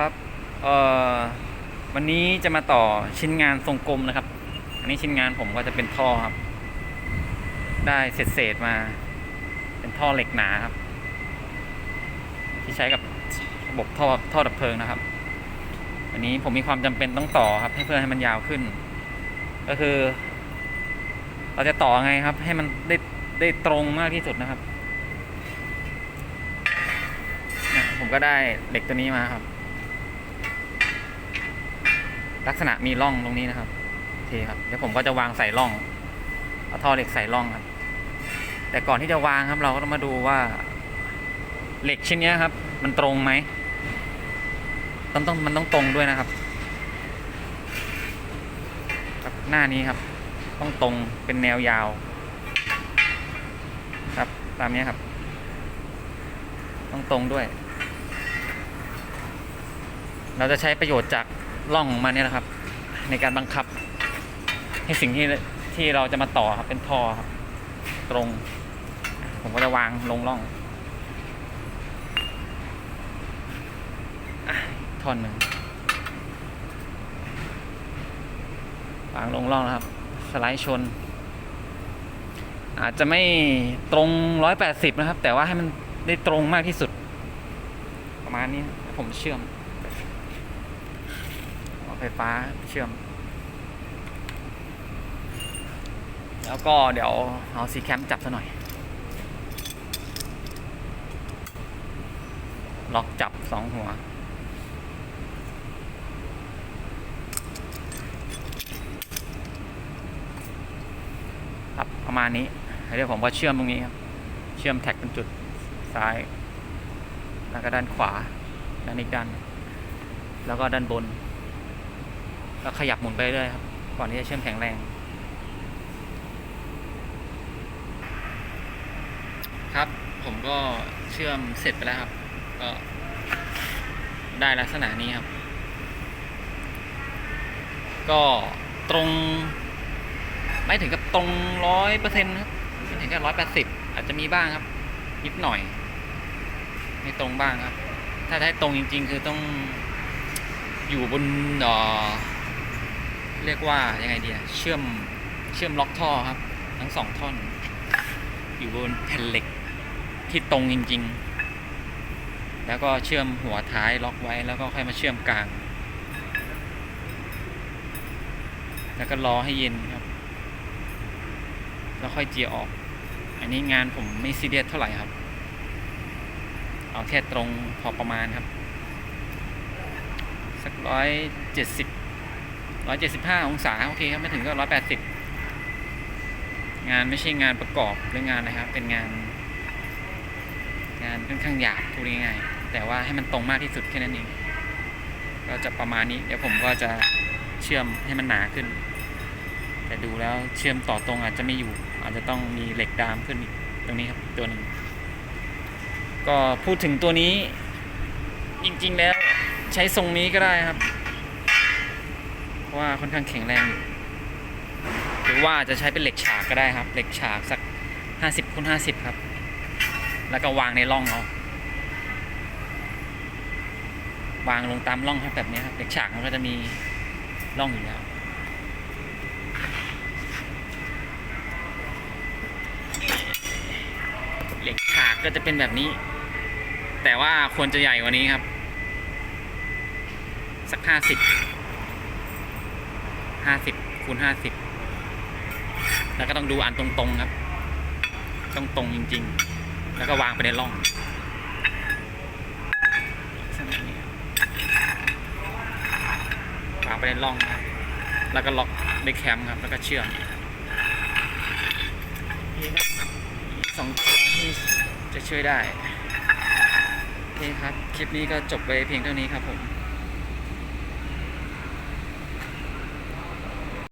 ครับเอ่อวันนี้จะมาต่อชิ้นงานทรงกลมนะครับ อันนี้ชิ้นงานผมก็จะเป็นท่อครับ ได้เศษเศษมา เป็นท่อเหล็กหนาครับ ที่ใช้กับระบบท่อท่อดับเพลิงนะครับ อันนี้ผมมีความจำเป็นต้องต่อครับ ให้เพื่อให้มันยาวขึ้น ก็คือ เราจะต่อไงครับ ให้มันได้ได้ตรงมากที่สุดนะครับผมก็ได้เหล็กตัวนี้มาครับ ลักษณะมีร่องตรงนี้นะครับโอเคครับ เดี๋ยวผมก็จะวางใส่ร่องเอาท่อเหล็กใส่ร่องครับ แต่ก่อนที่จะวางครับ เราก็ต้องมาดูว่า เหล็กชิ้นนี้ครับ มันตรงไหมต้องต้องมันต้องตรงด้วยนะครับครับหน้านี้ครับ ต้องตรงเป็นแนวยาว ครับตามนี้ครับ ต้องตรงด้วย เราจะใช้ประโยชน์จาก ร่องของมันเนี่ยนะครับ ในการบังคับ ให้สิ่งที่ที่เราจะมาต่อครับเป็นท่อครับ ตรง ผมก็จะวางลงร่องอท่อนหนึ่งวางลงร่องนะครับ สไลด์ชน อาจจะไม่ตรงร้อยแปดสิบนะครับ แต่ว่าให้มันได้ตรงมากที่สุด ประมาณนี้ผมเชื่อม ไฟฟ้าเชื่อม แล้วก็เดี๋ยวเอาซีแคมจับซะหน่อย ล็อกจับสองหัวครับประมาณนี้เดี๋ยวผมก็เชื่อมตรงนี้ครับ เชื่อมแท็กเป็นจุดซ้าย แล้วก็ด้านขวา ด้านอีกด้าน แล้วก็ด้านบน แล้วขยับหมุนไปเรื่อยครับ ก่อนที่จะเชื่อมแข็งแรง ครับ ผมก็เชื่อมเสร็จไปแล้วครับ ก็ได้ลักษณะนี้ครับ ก็ตรง ไม่ถึงกับตรงร้อยเปอร์เซ็นต์ครับไม่ถึงกับร้อยแปดสิบอาจจะมีบ้างครับ นิดหน่อย ไม่ตรงบ้างครับ ถ้าได้ตรงจริง ๆ คือต้องอยู่บนเอ่อ เรียกว่ายังไงเดีอะเชื่อมเชื่อมล็อกท่อครับ ทั้งสองท่อน อยู่บนแผ่นเหล็กที่ตรงจริง ๆ แล้วก็เชื่อมหัวท้ายล็อกไว้แล้วก็ค่อยมาเชื่อมกลาง แล้วก็รอให้เย็นครับ แล้วค่อยเจียออก อันนี้งานผมไม่ซีเรียสเท่าไหร่ครับ เอาแค่ตรงพอประมาณครับ สักร้อยเจ็ดสิบ ร้อยเจ็ดสิบห้าองศาโอเคครับไม่ถึงก็ร้อยแปดสิบงานไม่ใช่งานประกอบหรืองานอะครับ เป็นงาน งานค่อนข้างหยาบพูดง่ายๆแต่ว่าให้มันตรงมากที่สุดแค่นั้นเองก็จะประมาณนี้ เดี๋ยวผมก็จะเชื่อมให้มันหนาขึ้น แต่ดูแล้วเชื่อมต่อตรงอาจจะไม่อยู่ อาจจะต้องมีเหล็กดามขึ้นอีกตรงนี้ครับตัวหนึ่งก็พูดถึงตัวนี้ จริงๆแล้วใช้ทรงนี้ก็ได้ครับ เพราะว่าค่อนข้างแข็งแรงอยู่หรือว่าจะใช้เป็นเหล็กฉากก็ได้ครับ เหล็กฉากสักห้าสิบคูณห้าสิบครับ แล้วก็วางในร่องเอาวางลงตามร่องครับแบบนี้ครับเหล็กฉากมันก็จะมีร่องอยู่แล้วเหล็กฉากก็จะเป็นแบบนี้ แต่ว่าควรจะใหญ่กว่านี้ครับ สักห้าสิบ ห้าสิบคูณห้าสิบแล้วก็ต้องดูอันตรงๆครับ ต้องตรงจริง ๆ แล้วก็วางไปในร่องวางไปในร่องครับแล้วก็ล็อกด้วยแคมครับ แล้วก็เชื่อมนี่ครับสองตัวที่จะช่วยได้โอเคครับ คลิปนี้ก็จบไปเพียงเท่านี้ครับผม